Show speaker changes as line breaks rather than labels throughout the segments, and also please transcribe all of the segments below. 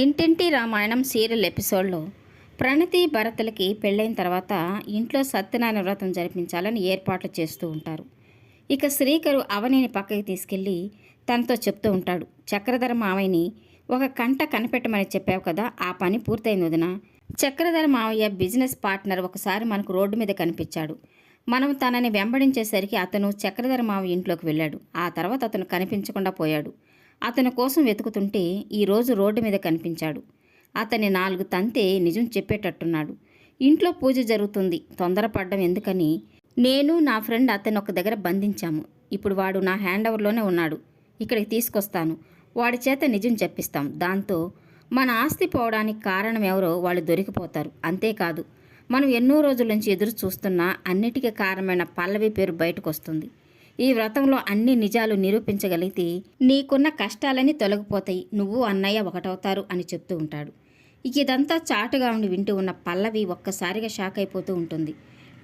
ఇంటింటి రామాయణం సీరియల్ ఎపిసోడ్లో. ప్రణతి భరతులకి పెళ్ళైన తర్వాత ఇంట్లో సత్యనారాయణ వ్రతం జరిపించాలని ఏర్పాట్లు చేస్తూ ఉంటారు. ఇక శ్రీకరు అవనిని పక్కకి తీసుకెళ్ళి తనతో చెప్తూ ఉంటాడు. చక్రధర మావయ్యని ఒక కంట కనిపెట్టమని చెప్పావు కదా ఆ పని పూర్తయింది వదిన. చక్రధర మావయ్య బిజినెస్ పార్ట్నర్ ఒకసారి మనకు రోడ్డు మీద కనిపించాడు. మనం తనని వెంబడించేసరికి అతను చక్రధర మావయ్య ఇంట్లోకి వెళ్ళాడు. ఆ తర్వాత అతను కనిపించకుండా పోయాడు. అతని కోసం వెతుకుతుంటే ఈరోజు రోడ్డు మీద కనిపించాడు. అతని నాలుగు తంతే నిజం చెప్పేటట్టున్నాడు. ఇంట్లో పూజ జరుగుతుంది. తొందరపడ్డం ఎందుకని? నేను నా ఫ్రెండ్ అతను ఒక దగ్గర బంధించాము. ఇప్పుడు వాడు నా హ్యాండ్ ఓవర్లోనే ఉన్నాడు. ఇక్కడికి తీసుకొస్తాను. వాడి చేత నిజం చెప్పిస్తాం. దాంతో మన ఆస్తి పోవడానికి కారణం ఎవరో వాళ్ళు దొరికిపోతారు. అంతేకాదు మనం ఎన్నో రోజుల నుంచి ఎదురు చూస్తున్నా అన్నిటికీ కారణమైన పల్లవి పేరు బయటకు వస్తుంది ఈ వ్రతంలో అన్ని నిజాలు నిరూపించగలిగితే నీకున్న కష్టాలన్నీ తొలగిపోతాయి. నువ్వు అన్నయ్య ఒకటవుతారు అని చెప్తూ ఉంటాడు. ఇదంతా చాటుగా ఉండి వింటూ ఉన్న పల్లవి ఒక్కసారిగా షాక్ అయిపోతూ ఉంటుంది.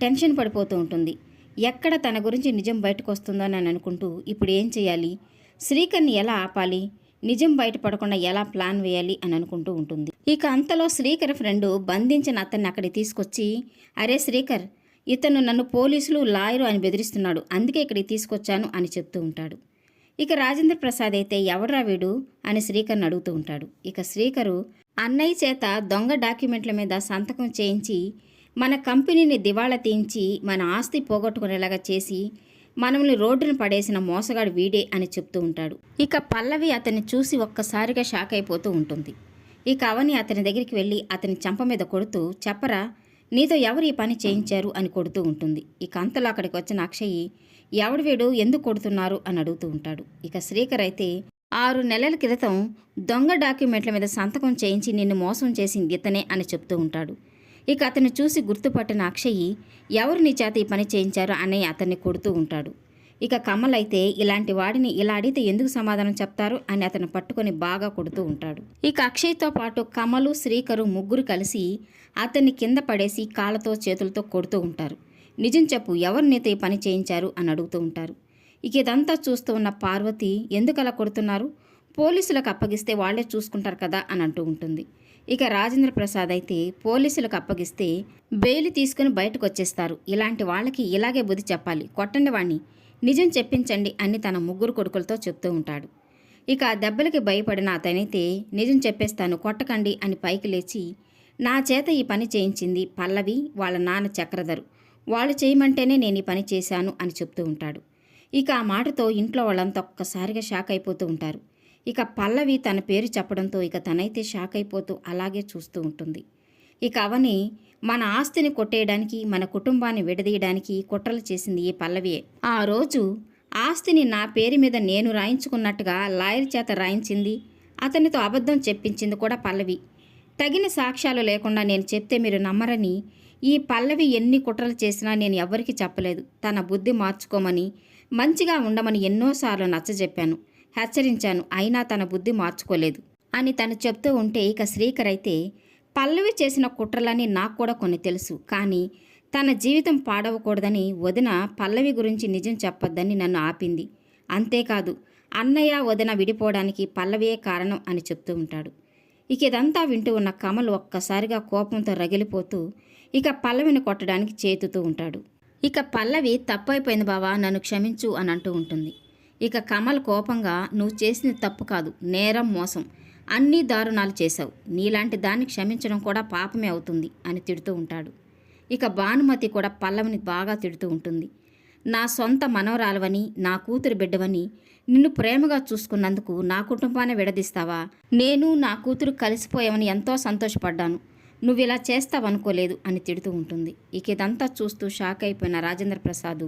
టెన్షన్ పడిపోతూ ఉంటుంది. ఎక్కడ తన గురించి నిజం బయటకు వస్తుందో అని అనుకుంటూ ఇప్పుడు ఏం చేయాలి? శ్రీకర్ని ఎలా ఆపాలి? నిజం బయటపడకుండా ఎలా ప్లాన్ వేయాలి అని అనుకుంటూ ఉంటుంది. ఇక అంతలో శ్రీకర్ ఫ్రెండ్ బంధించిన అతన్ని అక్కడికి తీసుకొచ్చి అరే శ్రీకర్ ఇతను నన్ను పోలీసులు లాయరు అని బెదిరిస్తున్నాడు. అందుకే ఇక్కడికి తీసుకొచ్చాను అని చెప్తూ ఉంటాడు. ఇక రాజేంద్ర ప్రసాద్ అయితే ఎవడ్రా వీడు అని శ్రీకర్ని అడుగుతూ ఉంటాడు. ఇక శ్రీకరు అన్నయ్య చేత దొంగ డాక్యుమెంట్ల మీద సంతకం చేయించి మన కంపెనీని దివాళా తీయించి మన ఆస్తి పోగొట్టుకునేలాగా చేసి మనల్ని రోడ్డున పడేసిన మోసగాడు వీడే అని చెప్తూ ఉంటాడు. ఇక పల్లవి అతన్ని చూసి ఒక్కసారిగా షాక్ అయిపోతూ ఉంటుంది. ఇక అవని అతని దగ్గరికి వెళ్ళి అతని చెంప మీద కొడుతూ చెప్పరా నీతో ఎవరు ఈ పని చేయించారు అని కొడుతూ ఉంటుంది. ఇక అంతలో అక్కడికి వచ్చిన అక్షయ్ ఎవడు వీడు? ఎందుకు కొడుతున్నారు? అని అడుగుతూ ఉంటాడు. ఇక శ్రీకర్ అయితే ఆరు నెలల క్రితం దొంగ డాక్యుమెంట్ల మీద సంతకం చేయించి నిన్ను మోసం చేసింది ఇతనే అని చెప్తూ ఉంటాడు. ఇక అతన్ని చూసి గుర్తుపట్టిన అక్షయ్ ఎవరు నీ చేత ఈ పని చేయించారు? అని అతన్ని కొడుతూ ఉంటాడు. ఇక కమల్ అయితే ఇలాంటి వాడిని ఇలా అడిగితే ఎందుకు సమాధానం చెప్తారు అని అతను పట్టుకొని బాగా కొడుతూ ఉంటాడు. ఇక అక్షయ్తో పాటు కమలు శ్రీకరు ముగ్గురు కలిసి అతన్ని కింద పడేసి కాళ్ళతో చేతులతో కొడుతూ ఉంటారు. నిజం చెప్పు ఎవరు నీతో ఈ పని చేయించారు అని అడుగుతూ ఉంటారు. ఇక ఇదంతా చూస్తూ ఉన్న పార్వతి ఎందుకు అలా కొడుతున్నారు? పోలీసులకు అప్పగిస్తే వాళ్ళే చూసుకుంటారు కదా అని అంటూ ఉంటుంది. ఇక రాజేంద్ర ప్రసాద్ అయితే పోలీసులకు అప్పగిస్తే బెయిల్ తీసుకుని బయటకు వచ్చేస్తారు ఇలాంటి వాళ్ళకి ఇలాగే బుద్ధి చెప్పాలి. కొట్టండి వాణ్ణి. నిజం చెప్పించండి అని తన ముగ్గురు కొడుకులతో చెప్తూ ఉంటాడు. ఇక దెబ్బలకి భయపడిన అతనైతే నిజం చెప్పేస్తాను కొట్టకండి అని పైకి లేచి నా చేత ఈ పని చేయించింది పల్లవి వాళ్ళ నాన్న చక్రధరు. వాళ్ళు చేయమంటేనే నేను ఈ పని చేశాను అని చెప్తూ ఉంటాడు. ఇక ఆ మాటతో ఇంట్లో వాళ్ళంతా ఒక్కసారిగా షాక్ అయిపోతూ ఉంటారు. ఇక పల్లవి తన పేరు చెప్పడంతో ఇక తనైతే షాక్ అయిపోతూ అలాగే చూస్తూ ఉంటుంది. ఇక అవని మన ఆస్తిని కొట్టేయడానికి మన కుటుంబాన్ని విడదీయడానికి కుట్రలు చేసింది ఈ పల్లవియే. ఆ రోజు ఆస్తిని నా పేరు మీద నేను రాయించుకున్నట్టుగా లాయర్ చేత రాయించింది అతనితో అబద్ధం చెప్పించింది కూడా పల్లవి. తగిన సాక్ష్యాలు లేకుండా నేను చెప్తే మీరు నమ్మరని ఈ పల్లవి ఎన్ని కుట్రలు చేసినా నేను ఎవ్వరికీ చెప్పలేదు. తన బుద్ధి మార్చుకోమని మంచిగా ఉండమని ఎన్నోసార్లు నచ్చజెప్పాను. హెచ్చరించాను అయినా తన బుద్ధి మార్చుకోలేదు అని తను చెప్తూ ఉంటే ఇక శ్రీకర్ అయితే పల్లవి చేసిన కుట్రలని నాకు కూడా కొన్ని తెలుసు. కానీ తన జీవితం పాడవకూడదని వదిన పల్లవి గురించి నిజం చెప్పొద్దని నన్ను ఆపింది. అంతేకాదు అన్నయ్య వదిన విడిపోవడానికి పల్లవియే కారణం అని చెప్తూ ఉంటాడు. ఇక ఇదంతా వింటూ ఉన్న కమల్ ఒక్కసారిగా కోపంతో రగిలిపోతూ ఇక పల్లవిని కొట్టడానికి చేతుతూ ఉంటాడు. ఇక పల్లవి తప్పైపోయింది బావా నన్ను క్షమించు అని అంటూ ఉంటుంది. ఇక కమల్ కోపంగా నువ్వు చేసిన తప్పు కాదు నేరం మోసం. అన్ని దారుణాలు చేశావు. నీలాంటి దాన్ని క్షమించడం కూడా పాపమే అవుతుంది అని తిడుతూ ఉంటాడు. ఇక భానుమతి కూడా పల్లవిని బాగా తిడుతూ ఉంటుంది. నా సొంత మనవరాలవని నా కూతురు బిడ్డవని నిన్ను ప్రేమగా చూసుకున్నందుకు నా కుటుంబాన్ని విడదీస్తావా? నేను నా కూతురు కలిసిపోయామని ఎంతో సంతోషపడ్డాను. నువ్వు ఇలా చేస్తావనుకోలేదు అని తిడుతూ ఉంటుంది. ఇక ఇదంతా చూస్తూ షాక్ అయిపోయిన రాజేంద్ర ప్రసాద్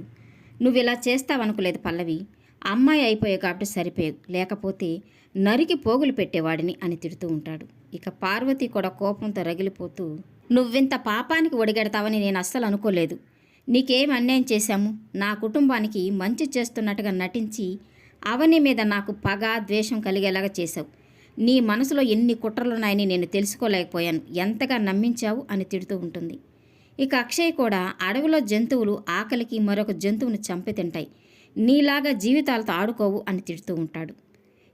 నువ్వు ఇలా చేస్తావనుకోలేదు పల్లవి. అమ్మాయి అయిపోయావు కాబట్టి సరిపోయావు లేకపోతే నరికి పోగులు పెట్టేవాడిని అని తిడుతూ ఉంటాడు. ఇక పార్వతి కూడా కోపంతో రగిలిపోతూ నువ్వింత పాపానికి ఒడిగెడతావని నేను అస్సలు అనుకోలేదు. నీకేం అన్యాయం చేశాము? నా కుటుంబానికి మంచి చేస్తున్నట్టుగా నటించి అవని మీద నాకు పగ ద్వేషం కలిగేలాగా చేశావు. నీ మనసులో ఎన్ని కుట్రలున్నాయని నేను తెలుసుకోలేకపోయాను. ఎంతగా నమ్మించావు? అని తిడుతూ ఉంటుంది. ఇక అక్షయ్ కూడా అడవిలో జంతువులు ఆకలికి మరొక జంతువుని చంపి తింటాయి. నీలాగా జీవితాలతో ఆడుకోవు అని తిడుతూ ఉంటాడు.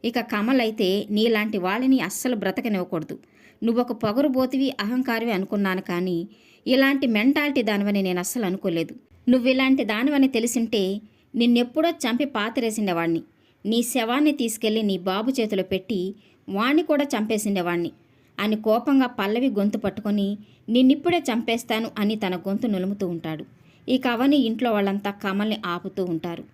ఇక కమల్ అయితే నీలాంటి వాళ్ళని అస్సలు బ్రతకనివ్వకూడదు. నువ్వొక పొగరుబోతివి అహంకారివి అనుకున్నాను కానీ ఇలాంటి మెంటాలిటీ దానివని నేను అస్సలు అనుకోలేదు. నువ్వు ఇలాంటి దానివని తెలిసింటే నిన్నెప్పుడో చంపి పాతరేసిండేవాణ్ణి. నీ శవాన్ని తీసుకెళ్ళి నీ బాబు చేతిలో పెట్టి వాణ్ణి కూడా చంపేసిండేవాణ్ణి. అని కోపంగా పల్లవి గొంతు పట్టుకొని నిన్నిప్పుడే చంపేస్తాను అని తన గొంతు నులుముతూ ఉంటాడు. ఇక అవని ఇంట్లో వాళ్ళంతా కమల్ని ఆపుతూ ఉంటారు.